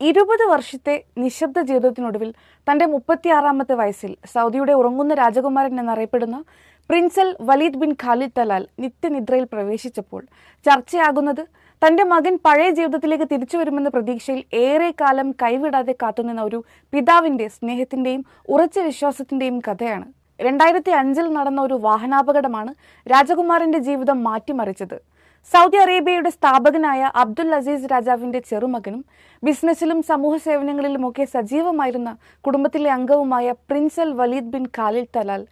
ഇരുപത് വർഷത്തെ നിശബ്ദ ജീവിതത്തിനൊടുവിൽ തന്റെ മുപ്പത്തിയാറാമത്തെ വയസ്സിൽ സൗദിയുടെ ഉറങ്ങുന്ന രാജകുമാരൻ എന്നറിയപ്പെടുന്ന prince al Waleed bin Khalid Talal നിത്യനിദ്രയിൽ പ്രവേശിച്ചപ്പോൾ ചർച്ചയാകുന്നത് തന്റെ മകൻ പഴയ ജീവിതത്തിലേക്ക് തിരിച്ചു വരുമെന്ന പ്രതീക്ഷയിൽ ഏറെ കാലം കൈവിടാതെ കാത്തുനിന്ന ഒരു പിതാവിന്റെ സ്നേഹത്തിന്റെയും ഉറച്ച വിശ്വാസത്തിന്റെയും കഥയാണ്. രണ്ടായിരത്തി അഞ്ചിൽ നടന്ന ഒരു വാഹനാപകടമാണ് രാജകുമാരന്റെ ജീവിതം മാറ്റിമറിച്ചത്. സൗദി അറേബ്യയുടെ സ്ഥാപകനായ അബ്ദുൽ അസീസ് രാജാവിന്റെ ചെറുമകനും ബിസിനസ്സിലും സമൂഹ സേവനങ്ങളിലുമൊക്കെ സജീവമായിരുന്ന കുടുംബത്തിലെ അംഗവുമായ prince al Waleed bin Khalil Talal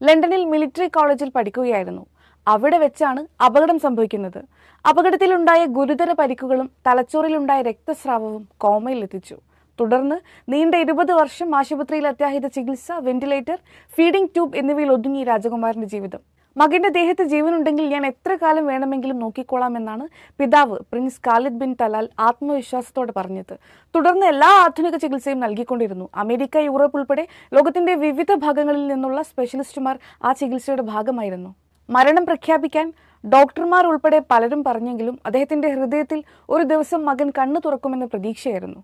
ലണ്ടനിൽ മിലിറ്ററി കോളേജിൽ പഠിക്കുകയായിരുന്നു. അവിടെ വെച്ചാണ് അപകടം സംഭവിക്കുന്നത്. അപകടത്തിലുണ്ടായ ഗുരുതര പരിക്കുകളും തലച്ചോറിലുണ്ടായ രക്തസ്രാവവും കോമയിലെത്തിച്ചു തുടർന്ന് നീണ്ട ഇരുപത് വർഷം ആശുപത്രിയിൽ അത്യാഹിത ചികിത്സ വെന്റിലേറ്റർ ഫീഡിംഗ് ട്യൂബ് എന്നിവയിൽ ഒതുങ്ങി രാജകുമാരന്റെ ജീവിതം. മകന്റെ ദേഹത്ത് ജീവനുണ്ടെങ്കിൽ ഞാൻ എത്ര കാലം വേണമെങ്കിലും നോക്കിക്കോളാം എന്നാണ് പിതാവ് പ്രിൻസ് ഖാലിദ് ബിൻ തലാൽ ആത്മവിശ്വാസത്തോടെ പറഞ്ഞത്. തുടർന്ന് എല്ലാ ആധുനിക ചികിത്സയും നൽകിക്കൊണ്ടിരുന്നു. അമേരിക്ക യൂറോപ്പ് ഉൾപ്പെടെ ലോകത്തിന്റെ വിവിധ ഭാഗങ്ങളിൽ നിന്നുള്ള സ്പെഷ്യലിസ്റ്റുമാർ ആ ചികിത്സയുടെ ഭാഗമായിരുന്നു. മരണം പ്രഖ്യാപിക്കാൻ ഡോക്ടർമാർ ഉൾപ്പെടെ പലരും പറഞ്ഞെങ്കിലും അദ്ദേഹത്തിന്റെ ഹൃദയത്തിൽ ഒരു ദിവസം മകൻ കണ്ണു തുറക്കുമെന്ന പ്രതീക്ഷയായിരുന്നു.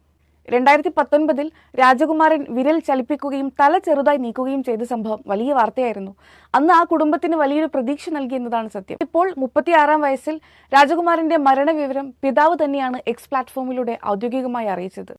രണ്ടായിരത്തി പത്തൊൻപതിൽ രാജകുമാരൻ വിരൽ ചലിപ്പിക്കുകയും തല ചെറുതായി നീക്കുകയും ചെയ്ത സംഭവം വലിയ വാർത്തയായിരുന്നു. അന്ന് ആ കുടുംബത്തിന് വലിയൊരു പ്രതീക്ഷ നൽകി എന്നതാണ് സത്യം. ഇപ്പോൾ മുപ്പത്തിയാറാം വയസ്സിൽ രാജകുമാരന്റെ മരണവിവരം പിതാവ് തന്നെയാണ് എക്സ് പ്ലാറ്റ്ഫോമിലൂടെ ഔദ്യോഗികമായി അറിയിച്ചത്.